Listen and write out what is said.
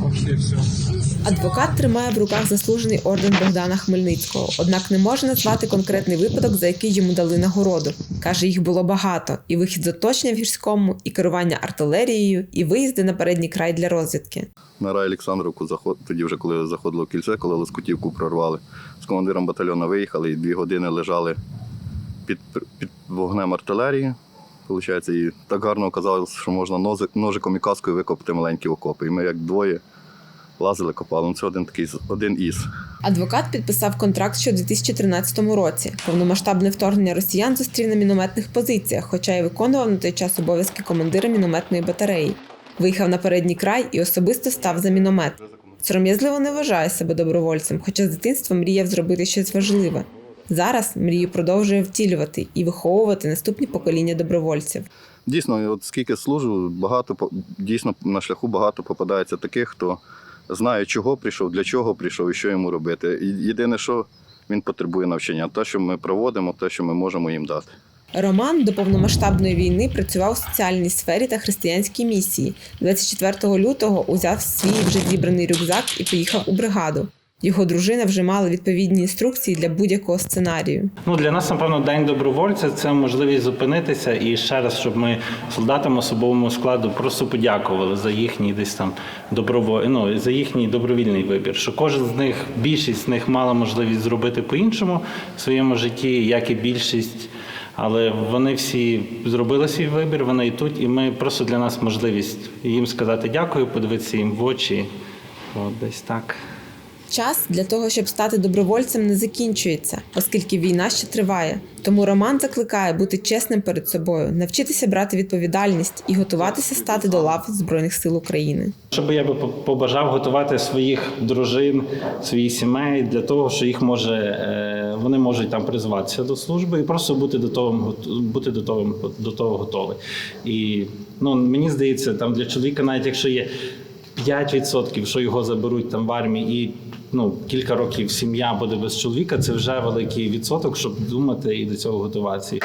Вообще все. Адвокат тримає в руках заслужений орден Богдана Хмельницького, однак не може назвати конкретний випадок, за який йому дали нагороду. Каже, їх було багато: і вихід з оточення в гірському, і керування артилерією, і виїзди на передній край для розвідки. На рай Олександровку заход... тоді вже коли заходило кільце, коли Лоскутівку прорвали. З командиром батальйону виїхали і дві години лежали під, під вогнем артилерії. Получається, і так гарно оказалось, що можна ножиком і каскою викопати маленькі окопи. І ми як двоє лазили, копали. Ну, це один такий один із. Адвокат підписав контракт ще у 2013 році. Повномасштабне вторгнення росіян зустрів на мінометних позиціях, хоча й виконував на той час обов'язки командира мінометної батареї. Виїхав на передній край і особисто став за міномет. Сором'язливо не вважає себе добровольцем, хоча з дитинства мріяв зробити щось важливе. Зараз мрію продовжує втілювати і виховувати наступні покоління добровольців. Дійсно, от скільки служу, багато дійсно на шляху багато попадається таких, хто знає, чого прийшов, для чого прийшов і що йому робити. Єдине, що він потребує навчання, те, що ми проводимо, те, що ми можемо їм дати. Роман до повномасштабної війни працював у соціальній сфері та християнській місії. 24 лютого узяв свій вже зібраний рюкзак і поїхав у бригаду. Його дружина вже мала відповідні інструкції для будь-якого сценарію. Ну для нас, напевно, день добровольця це можливість зупинитися і ще раз, щоб ми солдатам особовому складу просто подякували за їхній десь там доброво... ну, за їхній добровільний вибір. Що кожен з них, більшість з них мала можливість зробити по-іншому в своєму житті, як і більшість. Але вони всі зробили свій вибір, вони і тут, і ми просто для нас можливість їм сказати дякую, подивитися їм в очі. От десь так. Час для того, щоб стати добровольцем, не закінчується, оскільки війна ще триває. Тому Роман закликає бути чесним перед собою, навчитися брати відповідальність і готуватися стати до лав Збройних сил України. Що би я би по- побажав готувати своїх дружин, своїх сімей для того, що їх може е, вони можуть там призватися до служби і просто бути до того бути до того до того готові. І ну мені здається, там для чоловіка, навіть якщо є 5%, що його заберуть там в армії, і ну кілька років сім'я буде без чоловіка. Це вже великий відсоток, щоб думати і до цього готуватися.